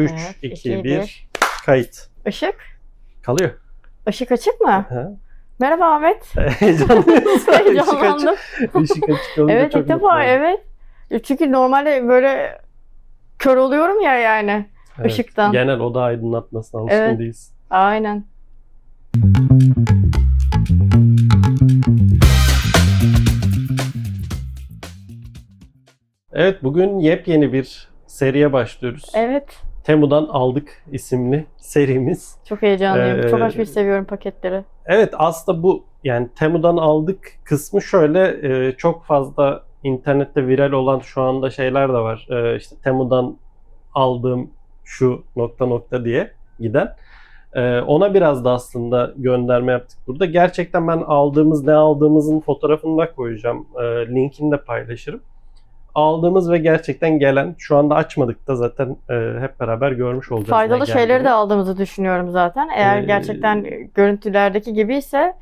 3, Evet, 2, iki, 1, bir. kayıt. Işık. Kalıyor. Işık açık mı? Ha? Merhaba Ahmet. Heyecanlıyız. Heyecanlandım. Işık açık, ışık açık olunca Evet çok ilk defa evet. Çünkü normalde böyle kör oluyorum ya yani. Evet, ışıktan. Genel oda aydınlatmasına alışkın Evet. değiliz. Aynen. Evet bugün yepyeni bir seriye başlıyoruz. Evet. Temu'dan aldık isimli serimiz. Çok heyecanlıyım. Ee, Çok aşırı seviyorum paketleri. Evet aslında bu yani Temu'dan aldık kısmı şöyle e, çok fazla internette viral olan şu anda şeyler de var. E, işte Temu'dan aldığım şu nokta nokta diye giden. E, ona biraz da aslında gönderme yaptık burada. Gerçekten ben aldığımız ne aldığımızın fotoğrafını da koyacağım. E, linkini de paylaşırım. Aldığımız ve gerçekten gelen şu anda açmadık da zaten e, hep beraber görmüş olacağız. Faydalı şeyleri de aldığımızı düşünüyorum zaten. Eğer Ee, gerçekten görüntülerdeki gibiyse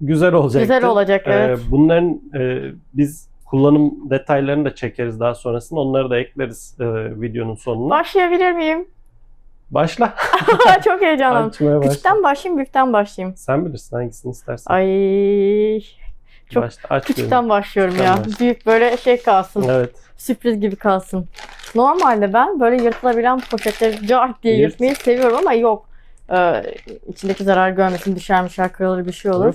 güzel olacak. güzel olacak evet. bunların e, biz kullanım detaylarını da çekeriz daha sonrasında. Onları da ekleriz e, videonun sonuna. Başlayabilir miyim? Başla. Çok heyecanlıyım. Küçükten başlayayım, büyükten başlayayım. Sen bilirsin hangisini istersen. Ay çok Başla, aç küçükten başlıyorum Küçükten ya. başla. Büyük böyle şey kalsın. Evet. Sürpriz gibi kalsın. Normalde ben böyle yırtılabilen poşetleri cart diye Yırt. yırtmayı seviyorum ama yok. Ee, içindeki zarar görmesin, düşer mişer kırılır bir şey olur. Yok,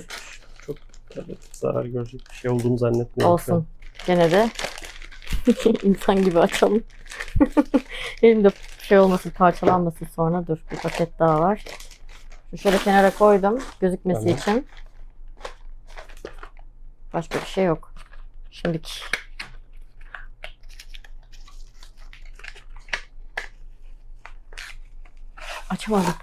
Çok evet, zarar görecek bir şey olduğunu zannetmiyorum. Olsun. Gene de insan gibi açalım. Elimde şey olmasın, parçalanmasın sonra. Dur bir paket daha var. Şöyle kenara koydum gözükmesi Tamam. için. Başka bir şey yok. Şimdiki. Açamadım.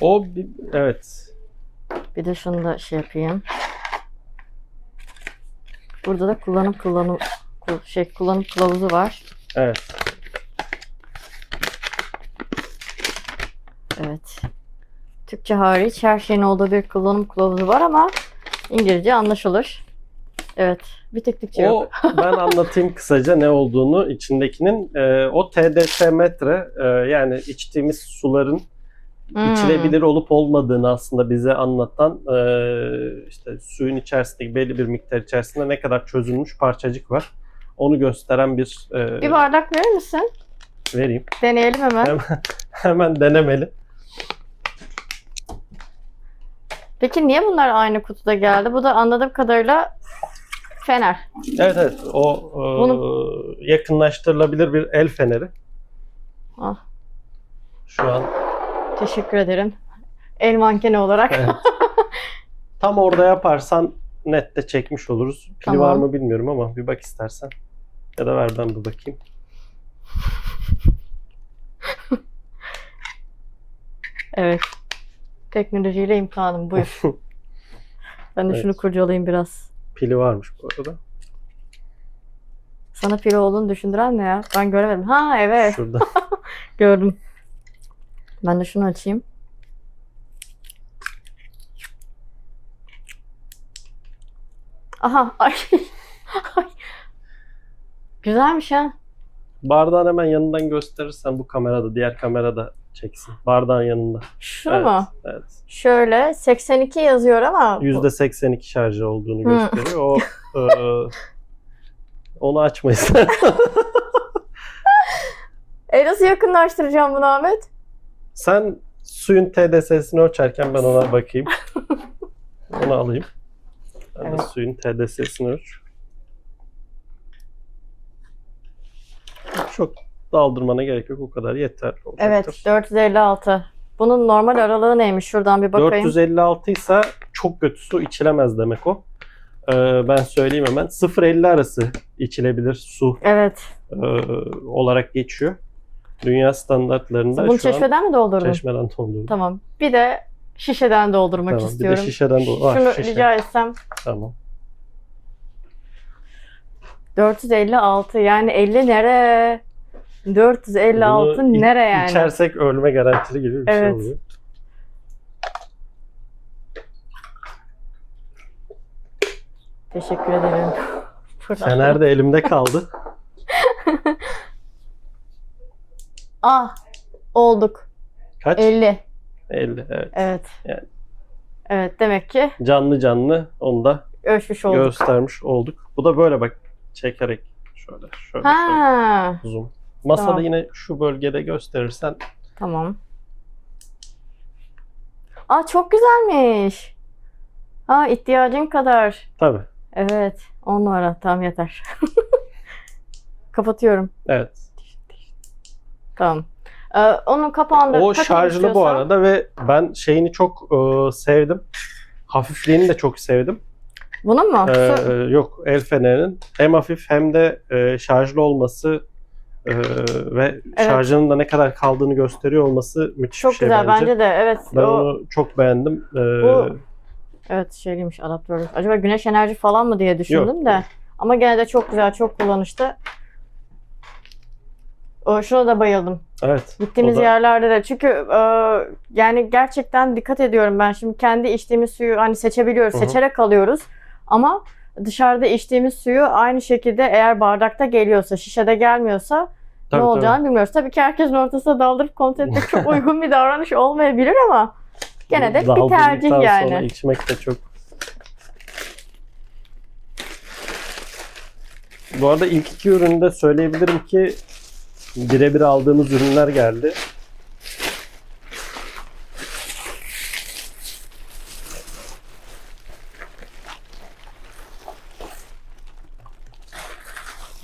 O bir, evet. Bir de şunu da şey yapayım. Burada da kullanım kullanım kul- şey kullanım kılavuzu var. Evet. Evet. Türkçe hariç her şeyin olduğu bir kullanım kılavuzu var ama İngilizce anlaşılır. Evet. Bir tek Türkçe O yok. ben anlatayım kısaca ne olduğunu içindekinin. Ee, o TDS metre e, yani içtiğimiz suların Hmm. içilebilir olup olmadığını aslında bize anlatan e, işte suyun içerisindeki belli bir miktar içerisinde ne kadar çözülmüş parçacık var. Onu gösteren bir, e, Bir bardak verir misin? vereyim. Deneyelim hemen. Hemen, hemen denemeli. Peki niye bunlar aynı kutuda geldi? Bu da anladığım kadarıyla fener. Evet evet o e, Bunu- yakınlaştırılabilir bir el feneri. Ah, Şu an teşekkür ederim. El mankeni olarak. Evet. tam orada yaparsan net de çekmiş oluruz. Pili Tamam. var mı bilmiyorum ama bir bak istersen. Ya da ver ben bir bakayım. Evet. Teknolojiyle imtihanım. Buyur. Ben de Evet. şunu kurcalayayım biraz. Pili varmış bu arada. Sana pili olduğunu düşündüren ne ya? Ben göremedim. Ha evet. Şurada. Gördüm. Ben de şunu açayım. Aha. Ay. Ay. Güzelmiş ha. Bardağın hemen yanından gösterirsen bu kamerada, diğer kamerada çeksin. Bardağın yanında. Şunu evet, mu? Evet. Şöyle 82 yazıyor ama bu- %82 şarjı olduğunu Hı. gösteriyor. O e, onu açmayız. E nasıl yakınlaştıracağım bunu Ahmet? Sen suyun TDS'sini ölçerken ben ona bakayım. Onu alayım. Ben de Evet. suyun TDS'sini ölç. Çok daldırmana gerek yok. O kadar yeter. Evet olacaktır. 456. Bunun normal aralığı neymiş? Şuradan bir bakayım. 456 ise çok kötü su içilemez demek o. Ee, ben söyleyeyim hemen. 0.50 arası içilebilir su Evet. e, olarak geçiyor. Dünya standartlarında Bunu şu an çeşmeden mi doldurdun? çeşmeden doldurdum. Tamam. Bir de şişeden doldurmak Tamam, bir de istiyorum. şişeden doldur. Ah, Şunu şişe. rica etsem. Tamam. 456 yani 50 nere? 456 Bunu nere yani? İçersek ölme garantili gibi bir şey Evet. oluyor. Teşekkür ederim. Fener de elimde kaldı. Ah olduk. Kaç? 50. 50. Evet. Evet. Yani. Evet demek ki Canlı canlı onu da ölçmüş olduk. göstermiş olduk. Bu da böyle bak çekerek şöyle şöyle, şöyle Ha zoom. Masada Tamam. yine şu bölgede gösterirsen tamam. Aa çok güzelmiş. Aa ihtiyacın kadar. tabii. Evet. 10 numara. Tamam yeter. Kapatıyorum. Evet. Tamam. Ee, onun kapağında O şarjlı bu arada ve ben şeyini çok e, sevdim. Hafifliğini de çok sevdim. Bunun mu? Ee, yok el fenerinin hem hafif hem de e, şarjlı olması e, ve Evet. şarjının da ne kadar kaldığını gösteriyor olması müthiş çok bir şey güzel bence. bence de. Evet. Ben o, onu çok beğendim. Ee, Bu- Evet şeyliymiş adaptörü. Acaba güneş enerji falan mı diye düşündüm Yok. de. Ama gene de çok güzel, çok kullanışlı. O, şuna da bayıldım. evet. Gittiğimiz da- yerlerde de. Çünkü e, yani gerçekten dikkat ediyorum ben. Şimdi kendi içtiğimiz suyu hani seçebiliyoruz. Hı hı. Seçerek alıyoruz. Ama dışarıda içtiğimiz suyu aynı şekilde eğer bardakta geliyorsa, şişede gelmiyorsa Tabii, ne tabii. olacağını bilmiyoruz. Tabii ki herkesin ortasına daldırıp kontrol etmek çok uygun bir davranış olmayabilir ama gene de bir tercih sonra yani. içmek de çok. Bu arada ilk iki üründe söyleyebilirim ki birebir aldığımız ürünler geldi.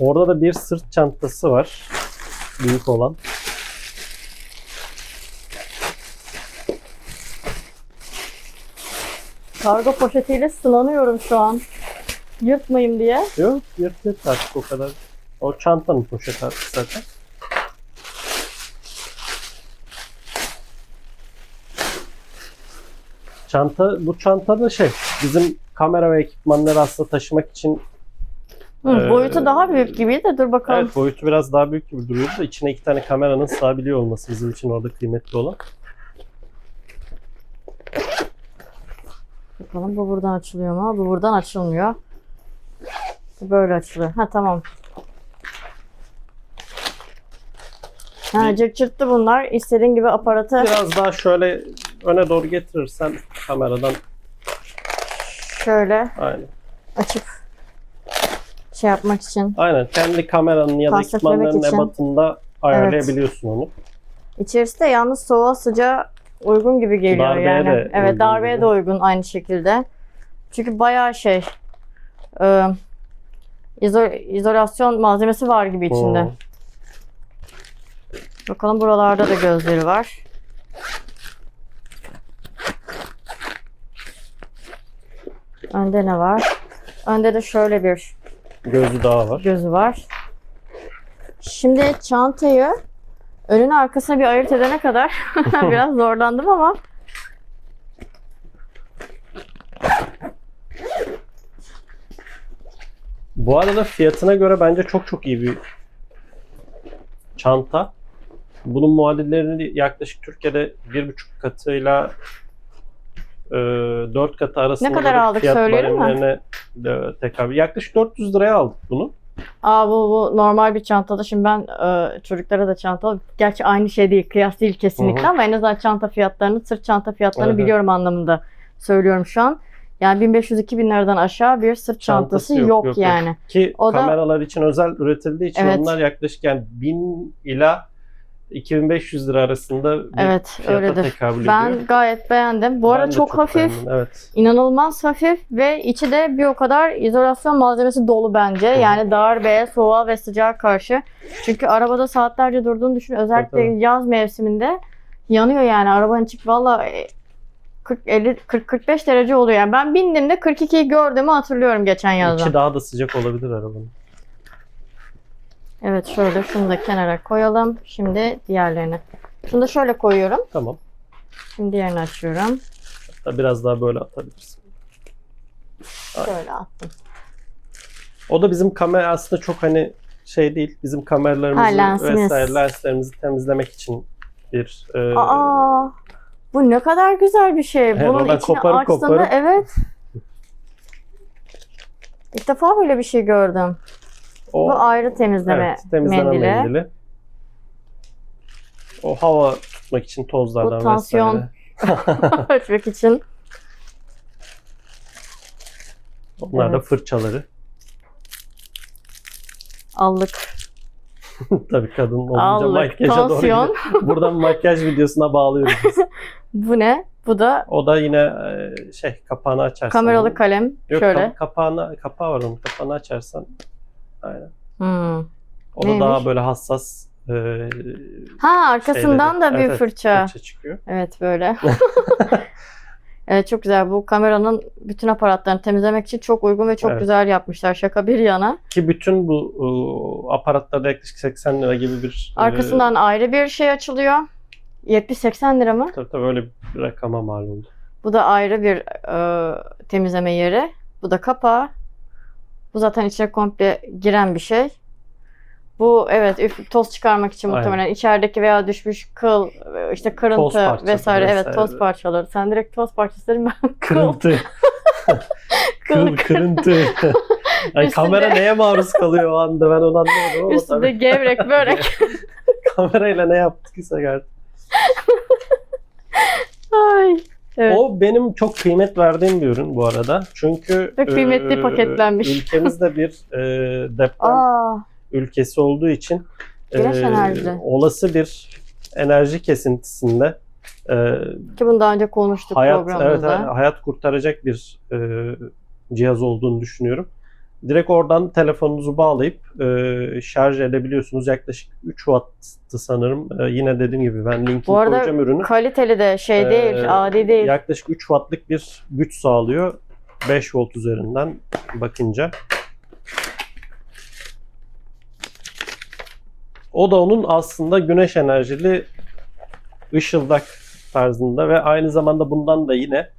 Orada da bir sırt çantası var. Büyük olan. Kargo poşetiyle sınanıyorum şu an. Yırtmayayım diye. Yok yırt yırt artık o kadar. O çantanın poşeti artık zaten. Çanta, bu çanta da şey, bizim kamera ve ekipmanları aslında taşımak için Hı, Ee, boyutu daha büyük gibi de dur bakalım. evet boyutu biraz daha büyük gibi duruyordu da içine iki tane kameranın sığabiliyor olması bizim için orada kıymetli olan. Bakalım bu buradan açılıyor mu? Bu buradan açılmıyor. Bu Böyle açılıyor. Ha tamam. Ha cırt çırttı bunlar. İstediğin gibi aparatı Biraz daha şöyle öne doğru getirirsen kameradan şöyle aynen. açıp şey yapmak için. Aynen kendi kameranın ya da Tasniflemek ekipmanların için. ebatında ayarlayabiliyorsun onu. İçerisi de yalnız soğuğa sıcağa uygun gibi geliyor Darbeye yani. de evet uygun darbeye gibi. de uygun aynı şekilde. Çünkü bayağı şey e, izo- izolasyon malzemesi var gibi içinde. Hmm. Bakalım buralarda da gözleri var. Önde ne var? Önde de şöyle bir Gözü daha var. gözü var. Şimdi çantayı önün arkasına bir ayırt edene kadar biraz zorlandım ama Bu arada fiyatına göre bence çok çok iyi bir çanta. Bunun muadillerini yaklaşık Türkiye'de bir buçuk katıyla e, dört katı arasında Ne kadar aldık fiyat söyleyelim mi? baremlerine de tekabül. Yaklaşık 400 liraya aldık bunu. aa bu, bu normal bir çantada. Şimdi ben e, çocuklara da çanta Gerçi aynı şey değil. Kıyas değil kesinlikle Hı hı. ama en azından çanta fiyatlarını, sırt çanta fiyatlarını Evet. biliyorum anlamında söylüyorum şu an. Yani 1500-2000 liradan aşağı bir sırt çantası, yok, yani. Ki O da- kameralar için özel üretildiği için Evet. onlar yaklaşık yani 1000 ila 2500 lira arasında bir Evet fiyata öyledir. tekabül Ben ediyor. gayet beğendim. Bu Ben arada de çok, hafif, beğendim, Evet. inanılmaz hafif ve içi de bir o kadar izolasyon malzemesi dolu bence. Hı. Yani darbeye, soğuğa ve sıcağa karşı. Çünkü arabada saatlerce durduğunu düşün. Özellikle tabii. yaz mevsiminde yanıyor yani. Arabanın içi valla e, 40 50 40 45 derece oluyor. Yani ben bindiğimde 42'yi gördüğümü hatırlıyorum geçen yazdan. İçi daha da sıcak olabilir arabanın. Evet şöyle şunu da kenara koyalım. Şimdi diğerlerini. Şunu da şöyle koyuyorum. Tamam. Şimdi diğerini açıyorum. Hatta biraz daha böyle atabilirsin. Aynen. Şöyle attım. O da bizim kamera aslında çok hani şey değil. Bizim kameralarımızı Ha, lensimiz. vesaire lenslerimizi temizlemek için bir e, Aa, bu ne kadar güzel bir şey. He, Bunun içine koparıp açtığında koparıp- evet. İlk defa böyle bir şey gördüm. O, Bu ayrı temizleme, evet, temizleme mendili. mendili. O hava tutmak için tozlardan Bu tansiyon. Ölçmek için. Onlar da Evet. fırçaları. Allık. Tabii kadın olunca Allık. makyaja doğru Tansiyon. gidiyor. Buradan makyaj videosuna bağlıyoruz biz. Bu ne? Bu da O da yine e, şey kapağını açarsan. kameralı kalem. Yok Şöyle. kap- kapağını, kapağı var onun kapağını açarsan. Aynen. Hmm. O da Neymiş? daha böyle hassas e, Ha arkasından şeyleri. da bir Evet, fırça. fırça çıkıyor. Evet böyle. evet çok güzel. Bu kameranın bütün aparatlarını temizlemek için çok uygun ve çok Evet. güzel yapmışlar. Şaka bir yana. Ki bütün bu e, aparatlarda yaklaşık 80 lira gibi bir e, Arkasından ayrı bir şey açılıyor. 70-80 lira mı? tabii tabii öyle bir rakama mal oldu. Bu da ayrı bir e, temizleme yeri. Bu da kapağı. Bu zaten içine komple giren bir şey. Bu evet üf, toz çıkarmak için Aynen. muhtemelen içerideki veya düşmüş kıl, işte kırıntı parçası vesaire. Evet vesaire. toz parçaları. Sen direkt toz parçası dedin, ben Kırıntı. Kıl, Kıl. kırıntı. Ay, Üstünde- kamera neye maruz kalıyor o anda ben onu anlamadım ama Üstünde tabii gevrek börek. kamerayla ne yaptıksa artık. Ay. Evet. O benim çok kıymet verdiğim bir ürün bu arada. Çünkü Ve kıymetli e, paketlenmiş. Ülkemizde bir e, deprem Aa, ülkesi olduğu için Güneş e, enerjili. olası bir enerji kesintisinde e, ki bunu daha önce konuştuk hayat programımızda. evet hayat kurtaracak bir e, cihaz olduğunu düşünüyorum. Direkt oradan telefonunuzu bağlayıp e, şarj edebiliyorsunuz. Yaklaşık 3 watt'tı sanırım. E, yine dediğim gibi ben linkini Bu arada koyacağım ürünü. Kaliteli de şey Ee, değil, adi değil. Yaklaşık 3 wattlık bir güç sağlıyor. 5 volt üzerinden bakınca. O da onun aslında güneş enerjili ışıldak tarzında ve aynı zamanda bundan da yine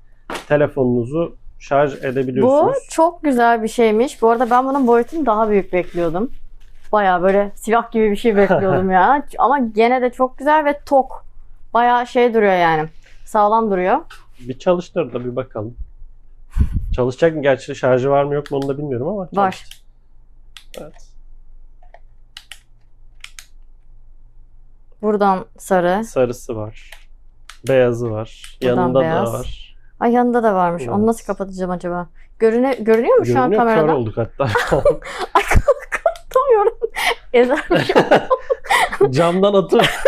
telefonunuzu şarj Bu edebiliyorsunuz. çok güzel bir şeymiş. Bu arada ben bunun boyutunu daha büyük bekliyordum. Baya böyle silah gibi bir şey bekliyordum ya. Ama gene de çok güzel ve tok. Baya şey duruyor yani. Sağlam duruyor. Bir çalıştır da bir bakalım. Çalışacak mı? Gerçi şarjı var mı yok mu onu da bilmiyorum ama. Var. çalıştır. Evet. Buradan sarı. Sarısı var. Beyazı var. Buradan Yanında beyaz. da var. Ay yanında da varmış. Onu Evet. nasıl kapatacağım acaba? Görüne, görünüyor mu şu an Görünüyor, kör kamerada? olduk hatta. Ay kapatamıyorum. Ezermiş. Camdan atıyor.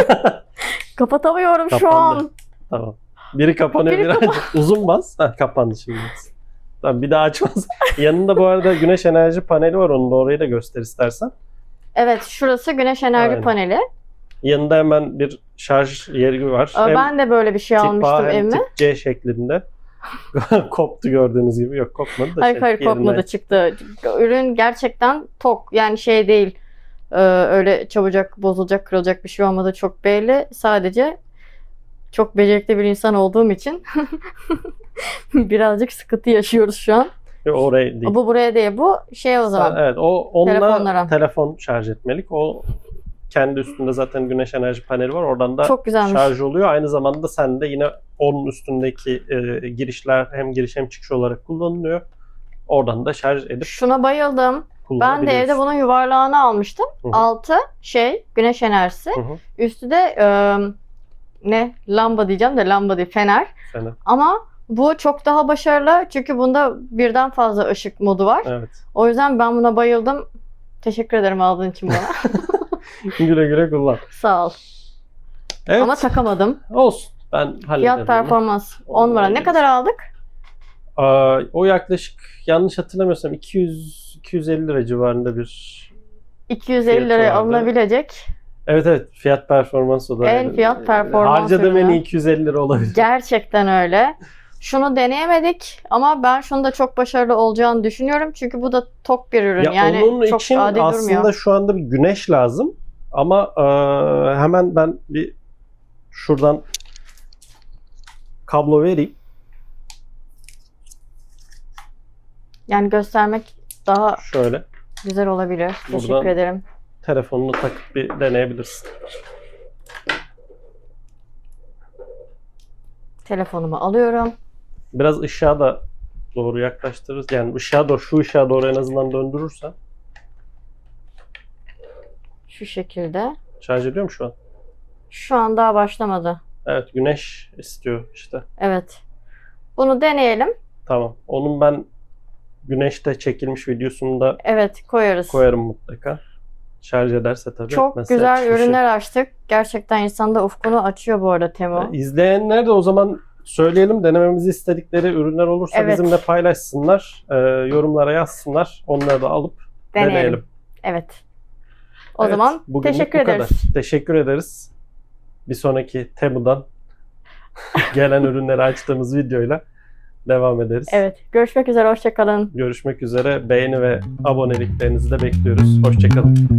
kapatamıyorum şu Kapandı. an. tamam. Biri kapanıyor, Biri biri uzun bas. Heh, kapandı şimdi. Tamam, bir daha açmaz. Yanında bu arada güneş enerji paneli var. Onu da orayı da göster istersen. Evet şurası güneş enerji Aynen. paneli. Yanında hemen bir şarj yeri var. Aa, Hem Ben de böyle bir şey tip A almıştım hem evime. tip C şeklinde. Koptu gördüğünüz gibi. Yok kopmadı da. Hayır şey, hayır yerine- kopmadı çıktı. Ürün gerçekten tok. Yani şey değil. Ee, öyle çabucak bozulacak, kırılacak bir şey olmadı çok belli. Sadece çok becerikli bir insan olduğum için birazcık sıkıntı yaşıyoruz şu an. Yok, oraya değil. Bu buraya değil. Bu şey o zaman. Evet, o onunla Telefonlara. telefon şarj etmelik. O kendi üstünde zaten güneş enerji paneli var. Oradan da Çok güzelmiş. şarj oluyor. Aynı zamanda sen de yine onun üstündeki e, girişler hem giriş hem çıkış olarak kullanılıyor. Oradan da şarj edip Şuna bayıldım. Ben de evde bunun yuvarlağını almıştım. Hı hı. Altı şey güneş enerjisi. Hı hı. Üstü de e, ne lamba diyeceğim de lamba değil fener. Sene. Ama bu çok daha başarılı çünkü bunda birden fazla ışık modu var. Evet. O yüzden ben buna bayıldım. Teşekkür ederim aldığın için bana. güle güle kullan. Sağ ol. Evet. Ama takamadım. olsun. Ben hallederim. Fiyat performans 10 numara. Ne kadar aldık? Aa, o yaklaşık yanlış hatırlamıyorsam 200 250 lira civarında bir 250 Fiyatı liraya vardı. alınabilecek. Evet evet fiyat performans o da. En fiyat performans Harcadığım en iyi 250 lira olabilir. Gerçekten öyle. Şunu deneyemedik ama ben şunu da çok başarılı olacağını düşünüyorum. Çünkü bu da tok bir ürün. Ya yani onun çok için adil aslında durmuyor. şu anda bir güneş lazım. Ama e, hemen ben bir şuradan kablo vereyim. Yani göstermek daha Şöyle güzel olabilir. Teşekkür Buradan- ederim. telefonunu takıp bir deneyebilirsin. Telefonumu alıyorum. Biraz ışığa da doğru yaklaştırırız. Yani ışığa doğru, şu ışığa doğru en azından döndürürsen. Şu şekilde. Şarj ediyor mu şu an? Şu an daha başlamadı. Evet güneş istiyor işte. Evet. Bunu deneyelim. Tamam. Onun ben güneşte çekilmiş videosunu da Evet koyarız. koyarım mutlaka. Şarj ederse tabii. Çok Mesela güzel şu şey. ürünler açtık. Gerçekten insanda ufkunu açıyor bu arada Temu. İzleyenler de o zaman söyleyelim denememizi istedikleri ürünler olursa Evet. bizimle paylaşsınlar. Ee, yorumlara yazsınlar. Onları da alıp Deneyelim. deneyelim. Evet. O Evet, zaman teşekkür bu kadar. ederiz. Teşekkür ederiz. Bir sonraki Temu'dan gelen ürünleri açtığımız videoyla devam ederiz. Evet. Görüşmek üzere. Hoşçakalın. Görüşmek üzere. Beğeni ve aboneliklerinizi de bekliyoruz. Hoşçakalın.